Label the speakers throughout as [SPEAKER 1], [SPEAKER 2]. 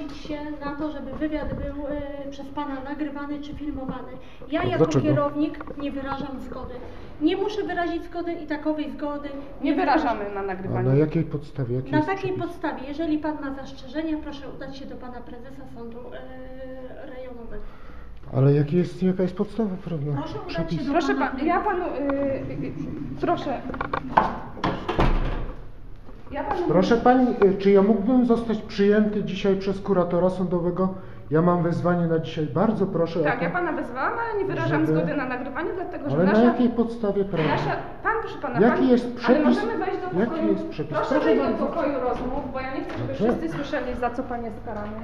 [SPEAKER 1] zgodzić się na to, żeby wywiad był e, przez Pana nagrywany czy filmowany. Ja jako
[SPEAKER 2] dlaczego?
[SPEAKER 1] kierownik nie wyrażam zgody. Nie muszę wyrazić zgody i takowej zgody
[SPEAKER 3] Nie wyrażamy na
[SPEAKER 2] A
[SPEAKER 3] nagrywanie.
[SPEAKER 2] na jakiej podstawie? Jaki
[SPEAKER 1] Na
[SPEAKER 2] jest
[SPEAKER 1] takiej
[SPEAKER 2] przepis?
[SPEAKER 1] podstawie, jeżeli Pan ma zastrzeżenia, proszę udać się do Pana Prezesa Sądu e, Rejonowego.
[SPEAKER 2] Ale jaki jest, jaka jest podstawa prawna?
[SPEAKER 1] Proszę udać się do
[SPEAKER 3] Proszę
[SPEAKER 1] Pana
[SPEAKER 3] pan, ja panu, y, y, proszę. Ja panu
[SPEAKER 2] Proszę pani, y, czy ja mógłbym zostać przyjęty dzisiaj przez kuratora sądowego? Ja mam wezwanie na dzisiaj. Bardzo proszę
[SPEAKER 3] Tak,
[SPEAKER 2] o to.
[SPEAKER 3] ja pana wezwałam, ale nie wyrażam
[SPEAKER 2] żeby-
[SPEAKER 3] zgody na nagrywanie, dlatego że
[SPEAKER 2] Ale na
[SPEAKER 3] nasza,
[SPEAKER 2] jakiej podstawie prawnej?
[SPEAKER 3] nasza. Pan, proszę pana,
[SPEAKER 2] Jaki
[SPEAKER 3] pan,
[SPEAKER 2] jest
[SPEAKER 3] ale
[SPEAKER 2] przepis?
[SPEAKER 3] możemy wejść do
[SPEAKER 2] Jaki
[SPEAKER 3] pokoju.
[SPEAKER 2] jest przepis?
[SPEAKER 3] Proszę
[SPEAKER 2] Proszę
[SPEAKER 3] wejść do pokoju rozmów, bo ja nie chcę, żeby
[SPEAKER 2] Dobrze.
[SPEAKER 3] wszyscy słyszeli, za co pan jest karany.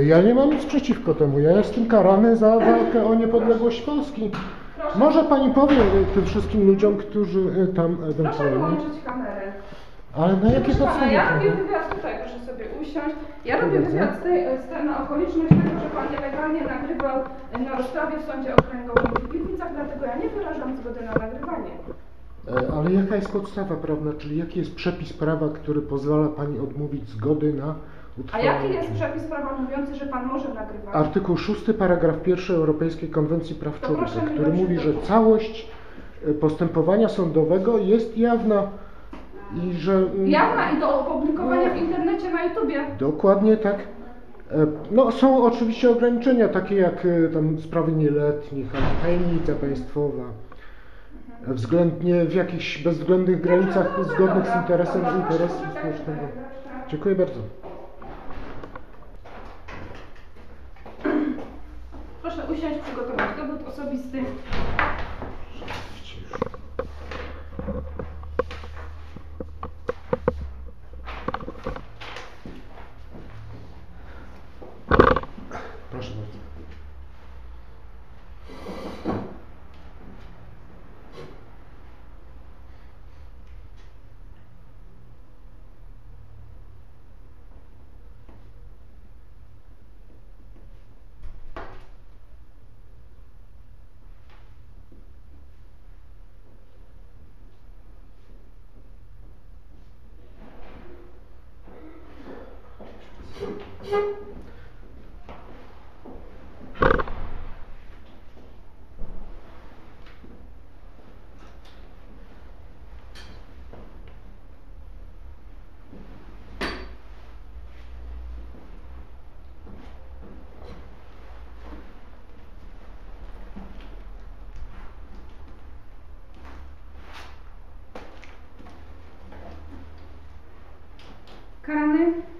[SPEAKER 2] Y, Ja nie mam nic przeciwko temu. Ja jestem karany za walkę o niepodległość Polski.
[SPEAKER 3] Proszę.
[SPEAKER 2] Może pani powie tym wszystkim ludziom, którzy y, tam
[SPEAKER 3] Proszę
[SPEAKER 2] ewentualnie.
[SPEAKER 3] wyłączyć kamerę.
[SPEAKER 2] Ale na jakiej
[SPEAKER 3] Proszę pana, ja robię wywiad tutaj, proszę sobie usiąść. Ja robię wywiad z tej, z tej, na okoliczność tego, że pan nielegalnie nagrywał na rozprawie w sądzie okręgowym w Gliwicach, dlatego ja nie wyrażam zgody na nagrywanie.
[SPEAKER 2] E, Ale jaka jest podstawa prawna, czyli jaki jest przepis prawa, który pozwala pani odmówić zgody na
[SPEAKER 3] A jaki jest przepis prawa mówiący, że pan może nagrywać?
[SPEAKER 2] Artykuł 6, paragraf 1 Europejskiej Konwencji Praw
[SPEAKER 3] To
[SPEAKER 2] Człowieka,
[SPEAKER 3] mi
[SPEAKER 2] który mówi, że całość e, postępowania sądowego jest jawna i że... mm,
[SPEAKER 3] Jawna i do opublikowania w internecie na YouTubie.
[SPEAKER 2] Dokładnie tak. E, No, są oczywiście ograniczenia, takie jak e, tam sprawy nieletnich, tajemnica państwowa, względnie w jakichś bezwzględnych granicach zgodnych z interesem interesu
[SPEAKER 3] poczekać
[SPEAKER 2] społecznego. Dziękuję bardzo.
[SPEAKER 3] Proszę usiąść, przygotować dowód osobisty. Karany?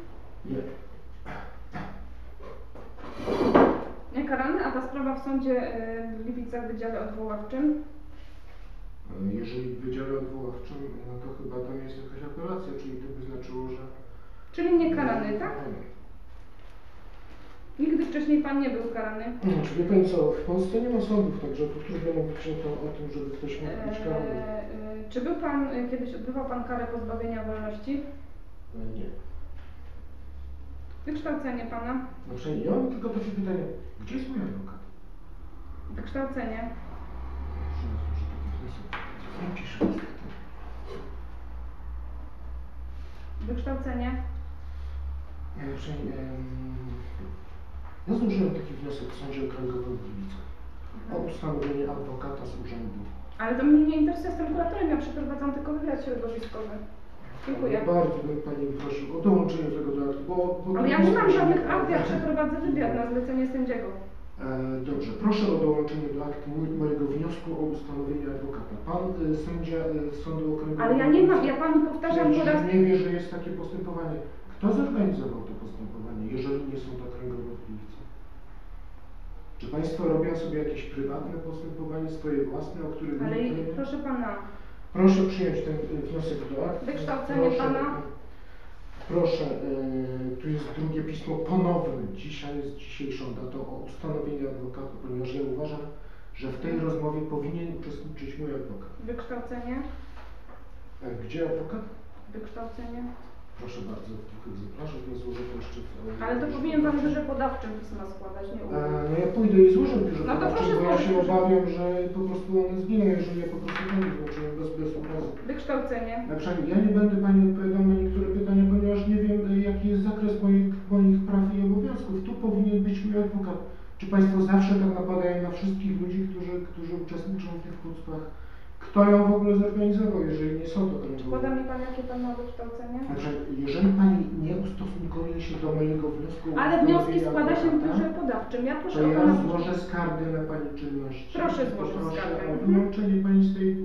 [SPEAKER 3] Sądzie y, w Gliwicach w Wydziale Odwoławczym?
[SPEAKER 2] Jeżeli w Wydziale Odwoławczym, no to chyba tam jest jakaś apelacja, czyli to by znaczyło, że...
[SPEAKER 3] Czyli nie karany, tak? Nigdy wcześniej pan nie był karany.
[SPEAKER 2] Hmm, Czy wie Pani co, w Polsce nie ma sądów, także tu trudno mówić o, to, o tym, żeby ktoś mógł być karany.
[SPEAKER 3] Eee, y, czy był pan, kiedyś odbywał pan karę pozbawienia wolności?
[SPEAKER 2] E, Nie.
[SPEAKER 3] Wykształcenie pana?
[SPEAKER 2] Znaczy, ja mam tylko takie pytanie, gdzie jest mój adwokat?
[SPEAKER 3] Wykształcenie? Wykształcenie?
[SPEAKER 2] Znaczy, ja złożyłem taki wniosek w Sądzie Okręgowym w Gliwicach o ustanowienie adwokata z urzędu.
[SPEAKER 3] Ale to mnie nie interesuje, jestem kuratorem, ja przeprowadzam tylko wywiad środowiskowy. Dziękuję.
[SPEAKER 2] Bardzo bym Pani prosił o dołączenie tego do bo
[SPEAKER 3] Ale ja nie mam żadnych akt, ja przeprowadzę wywiad na zlecenie sędziego.
[SPEAKER 2] E, Dobrze, proszę o dołączenie do aktu mojego wniosku o ustanowienie adwokata. Pan y, sędzia y, Sądu Okręgowego...
[SPEAKER 3] Ale ja nie mam, ja panu powtarzam po raz...
[SPEAKER 2] nie wie, że jest takie postępowanie. Kto zorganizował to postępowanie, jeżeli nie są to okręgowe w Gliwicach? Czy Państwo robią sobie jakieś prywatne postępowanie, swoje własne, o których
[SPEAKER 3] Ale
[SPEAKER 2] nie
[SPEAKER 3] proszę pana,
[SPEAKER 2] Proszę przyjąć ten wniosek do aktu.
[SPEAKER 3] Wykształcenie
[SPEAKER 2] Proszę,
[SPEAKER 3] pana?
[SPEAKER 2] Proszę, tu jest drugie pismo ponowne. Dzisiaj jest dzisiejszą datą o ustanowieniu adwokata, ponieważ ja uważam, że w tej rozmowie powinien uczestniczyć mój adwokat.
[SPEAKER 3] wykształcenie,
[SPEAKER 2] E, Gdzie adwokat?
[SPEAKER 3] wykształcenie.
[SPEAKER 2] Proszę bardzo, dwóch egzemplarzach nie złożę to jeszcze w... e,
[SPEAKER 3] Ale to powinien pan w biurze podawczym pisma składać, nie
[SPEAKER 2] E. No ja pójdę i złożę w biurze
[SPEAKER 3] No to proszę
[SPEAKER 2] bo ja się obawiam, że po prostu one zginą, jeżeli ja po prostu pani złożyłem bez, bez obrazu.
[SPEAKER 3] Wykształcenie,
[SPEAKER 2] Na przykład ja nie będę Pani odpowiadał na niektóre pytania, ponieważ nie wiem, e, jaki jest zakres moich, moich praw i Czy Państwo zawsze tak napadają na wszystkich ludzi, którzy, którzy uczestniczą w tych chucpach? Kto ją w ogóle zorganizował, jeżeli nie są to
[SPEAKER 3] Czy
[SPEAKER 2] kręgowe?
[SPEAKER 3] poda mi Pan, jakie Pan ma wykształcenie?
[SPEAKER 2] Także jeżeli Pani nie ustosunkuje się do mojego wniosku... o
[SPEAKER 3] Ale wnioski składa się w biurze podawczym. Ja proszę
[SPEAKER 2] To
[SPEAKER 3] o
[SPEAKER 2] ja
[SPEAKER 3] Pana...
[SPEAKER 2] złożę skargę na Pani czynności.
[SPEAKER 3] Proszę złożyć skargę.
[SPEAKER 2] o wyłączenie Pani z tej,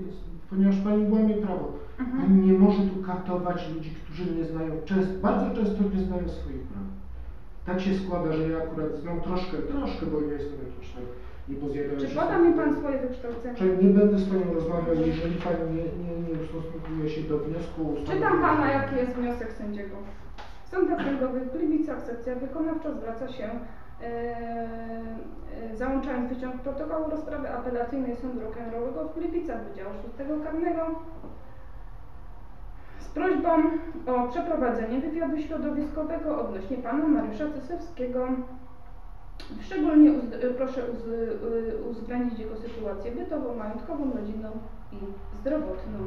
[SPEAKER 2] ponieważ Pani łamie prawo.
[SPEAKER 3] Mhm.
[SPEAKER 2] Nie może tu katować ludzi, którzy nie znają, często, bardzo często nie znają swoich praw. Tak się składa, że ja akurat znam troszkę, troszkę, bo nie jestem jakiś tak niepozjadający.
[SPEAKER 3] Czy poda mi Pan swoje wykształcenie?
[SPEAKER 2] Nie będę z Panią rozmawiał, jeżeli Pani nie, nie, nie ustosunkuje się do wniosku
[SPEAKER 3] Czytam Pana, jaki jest wniosek sędziego. Sąd Okręgowy w Gliwicach, sekcja wykonawcza zwraca się e, załączając wyciąg protokołu rozprawy apelacyjnej Sądu Okręgowego w Gliwicach Wydziału Szóstego Karnego z prośbą o przeprowadzenie wywiadu środowiskowego odnośnie Pana Mariusza Cesewskiego. Szczególnie uzd- proszę uz, y, uwzględnić jego sytuację bytową, majątkową, rodzinną i zdrowotną.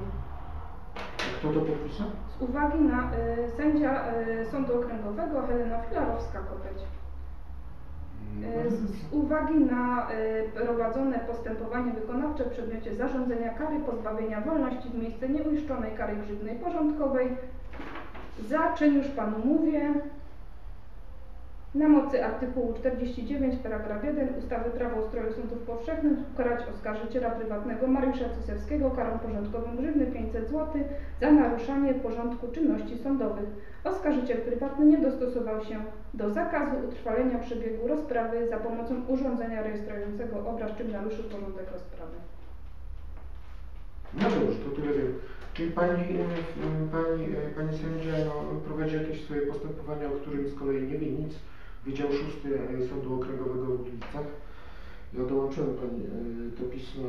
[SPEAKER 2] Kto to podpisał?
[SPEAKER 3] Z uwagi na y, sędzia y, Sądu Okręgowego Helena Filarowska-Kopeć. Y, z, z uwagi na y, prowadzone postępowanie wykonawcze w przedmiocie zarządzenia kary pozbawienia wolności w miejsce nieuiszczonej kary grzywnej porządkowej za czyn już Panu mówię na mocy artykułu 49 paragraf 1 ustawy Prawo o ustroju sądów powszechnych ukarać oskarżyciela prywatnego Mariusza Cysewskiego karą porządkową grzywny 500 zł za naruszanie porządku czynności sądowych. Oskarżyciel prywatny nie dostosował się do zakazu utrwalenia przebiegu rozprawy za pomocą urządzenia rejestrującego obraz, czym naruszył porządek rozprawy.
[SPEAKER 2] No dobrze, to tyle wiem. Czyli pani, e, pani, e, pani sędzia no, prowadzi jakieś swoje postępowania, o którym z kolei nie wie nic. Wydział Szósty e, Sądu Okręgowego w Gliwicach. Ja dołączyłem pani e, to pismo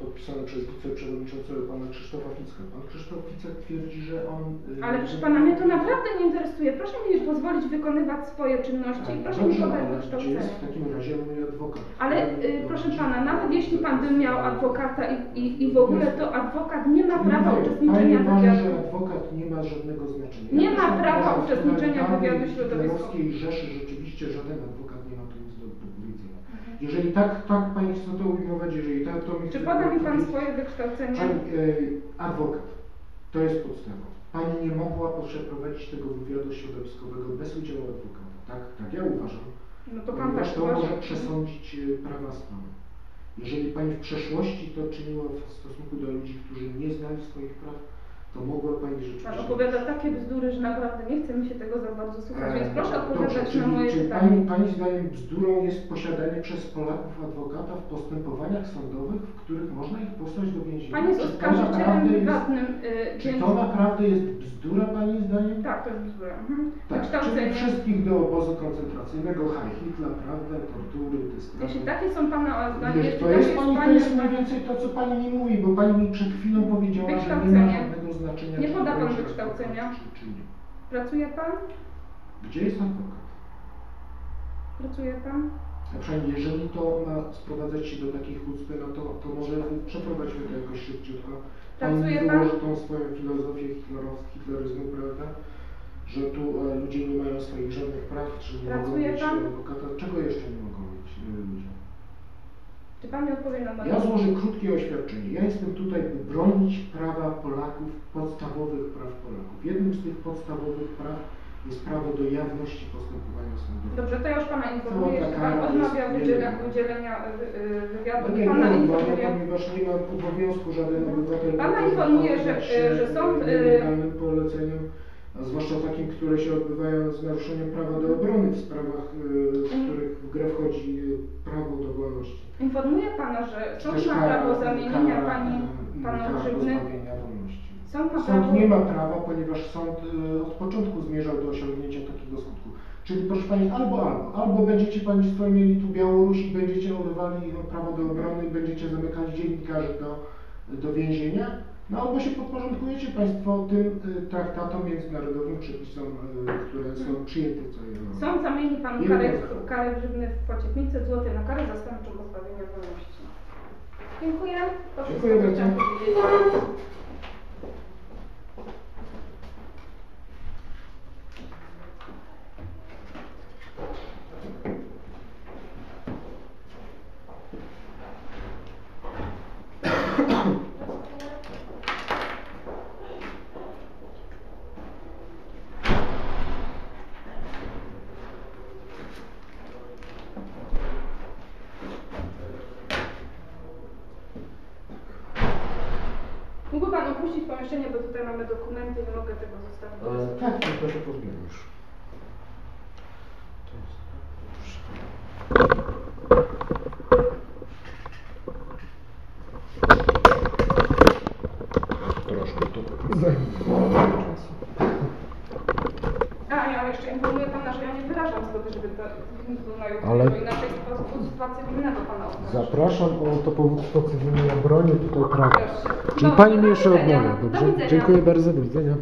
[SPEAKER 2] podpisane przez wiceprzewodniczącego pana Krzysztofa Ficka. Pan Krzysztof Ficek twierdzi, że on... e,
[SPEAKER 3] Ale proszę Pana, mnie to naprawdę nie interesuje. Proszę mi już pozwolić wykonywać swoje czynności i proszę mi podać wykształcenie.
[SPEAKER 2] jest w takim razie mój adwokat?
[SPEAKER 3] Ale y, proszę pana, nawet jeśli pan by miał adwokata i, i, i w ogóle to adwokat nie ma prawa
[SPEAKER 2] Pani
[SPEAKER 3] uczestniczenia w
[SPEAKER 2] uważa, że
[SPEAKER 3] wywiadu.
[SPEAKER 2] adwokat nie ma żadnego znaczenia.
[SPEAKER 3] Nie ma prawa uczestniczenia w wywiadu środowiskowego.
[SPEAKER 2] hitlerowskiej Rzeszy rzeczywiście żaden adwokat nie ma tu Jeżeli tak, tak Pani chce to ujmować, jeżeli tak, to
[SPEAKER 3] Czy
[SPEAKER 2] chce
[SPEAKER 3] poda mi pan swoje wykształcenie?
[SPEAKER 2] Pani, e, adwokat, to jest podstawa. Pani nie mogła przeprowadzić tego wywiadu środowiskowego bez udziału adwokata. Tak, tak ja uważam.
[SPEAKER 3] No to pan tak
[SPEAKER 2] to
[SPEAKER 3] uważa.
[SPEAKER 2] może przesądzić e, prawa stanu. Jeżeli Pani w przeszłości to czyniła w stosunku do ludzi, którzy nie znali swoich praw, to mogła Pani
[SPEAKER 3] Pan
[SPEAKER 2] rzeczywiście...
[SPEAKER 3] opowiada takie bzdury, że naprawdę nie chce mi się tego za bardzo słuchać, więc proszę
[SPEAKER 2] E,
[SPEAKER 3] odpowiadać
[SPEAKER 2] dobrze,
[SPEAKER 3] na moje
[SPEAKER 2] czy
[SPEAKER 3] pytanie.
[SPEAKER 2] pani, pani zdaniem bzdurą jest posiadanie przez Polaków adwokata w postępowaniach sądowych, w których można ich posłać do więzienia?
[SPEAKER 3] Pan jest oskarżycielem
[SPEAKER 2] naprawdę jest-
[SPEAKER 3] prywatnym, y,
[SPEAKER 2] Czy
[SPEAKER 3] więc...
[SPEAKER 2] to naprawdę jest bzdura Pani zdaniem?
[SPEAKER 3] Tak, to jest bzdura. Mhm.
[SPEAKER 2] Tak, czyli wszystkich do obozu koncentracyjnego, Heil Hitler, prawda, tortury, te.
[SPEAKER 3] Jeśli takie są pana jeśli
[SPEAKER 2] to jest Pani, to jest mniej więcej to, co Pani mi mówi, bo Pani mi przed chwilą powiedziała, że nie ma
[SPEAKER 3] Wykształcenie.
[SPEAKER 2] Żadnego znaczenia.
[SPEAKER 3] Nie poda pan wykształcenia.
[SPEAKER 2] Czy, czy nie.
[SPEAKER 3] Pracuje pan?
[SPEAKER 2] Gdzie jest adwokat?
[SPEAKER 3] Pracuje pan?
[SPEAKER 2] A przynajmniej jeżeli to ma sprowadzać się do takiej chucpy, no to, to może przeprowadźmy to jakoś szybciutko.
[SPEAKER 3] Pracuje pan?
[SPEAKER 2] wyłoży tą swoją filozofię hitleryzmu, prawda? Że tu e, ludzie nie mają swoich żadnych praw, czy nie mogą
[SPEAKER 3] Pracuje
[SPEAKER 2] mieć
[SPEAKER 3] pan?
[SPEAKER 2] e, adwokata. Czego jeszcze nie mogą mieć?
[SPEAKER 3] Czy pan mi odpowie na moje
[SPEAKER 2] Ja złożę krótkie oświadczenie. Ja jestem tutaj, by bronić prawa Polaków, podstawowych praw Polaków. Jednym z tych podstawowych praw jest prawo do jawności postępowania sądowego.
[SPEAKER 3] Dobrze, to ja już Pana informuję, że Pan odmawiał udzielenia, wy- y, wywiadu.
[SPEAKER 2] No nie,
[SPEAKER 3] Pana
[SPEAKER 2] nie,
[SPEAKER 3] informuję,
[SPEAKER 2] ponieważ nie ma obowiązku żaden obywatel
[SPEAKER 3] Pana informuję, że, y, że sąd, y,
[SPEAKER 2] poleceniem, a zwłaszcza takim, które się odbywają z naruszeniem prawa do obrony w sprawach, y, w
[SPEAKER 3] Mm.
[SPEAKER 2] których w grę wchodzi y, prawo do wolności.
[SPEAKER 3] informuję Pana, że sąd ma prawo zamienienia Pani,
[SPEAKER 2] y,
[SPEAKER 3] Pana grzywny. Sąd ma
[SPEAKER 2] Sąd nie ma prawa, ponieważ sąd y, od początku zmierzał do osiągnięcia takiego skutku. Czyli proszę Pani, albo, albo, albo będziecie Państwo mieli tu Białoruś i będziecie urwali prawo do obrony, będziecie zamykali dziennikarzy do, do więzienia, no albo się podporządkujecie Państwo tym y, traktatom międzynarodowym, przepisom, y, które są przyjęte w całej Europie.
[SPEAKER 3] Sąd zamieni
[SPEAKER 2] Jedno
[SPEAKER 3] karę, karę grzywny w kwocie 500 zł na karę zastępczą pozbawienia wolności. Dziękuję. To
[SPEAKER 2] Dziękuję
[SPEAKER 3] co
[SPEAKER 2] bardzo.
[SPEAKER 3] powiedzieć. opuścić pomieszczenie, bo tutaj mamy dokumenty, nie mogę tego zostawić.
[SPEAKER 2] E, tak, to proszę pozbieram już. Troszkę to zajmuje czasu.
[SPEAKER 3] A, ja jeszcze informuję Pana, że ja nie wyrażam zgody, żeby to
[SPEAKER 2] Ale-
[SPEAKER 3] powództwa cywilnego Pana oskarży.
[SPEAKER 2] Zapraszam o to powództwo cywilne ja bronię tutaj prawa.
[SPEAKER 3] Proszę.
[SPEAKER 2] Czyli
[SPEAKER 3] No,
[SPEAKER 2] Pani
[SPEAKER 3] do
[SPEAKER 2] mi jeszcze odmawia,
[SPEAKER 3] Do
[SPEAKER 2] dobrze?
[SPEAKER 3] widzenia.
[SPEAKER 2] Dziękuję bardzo, do widzenia.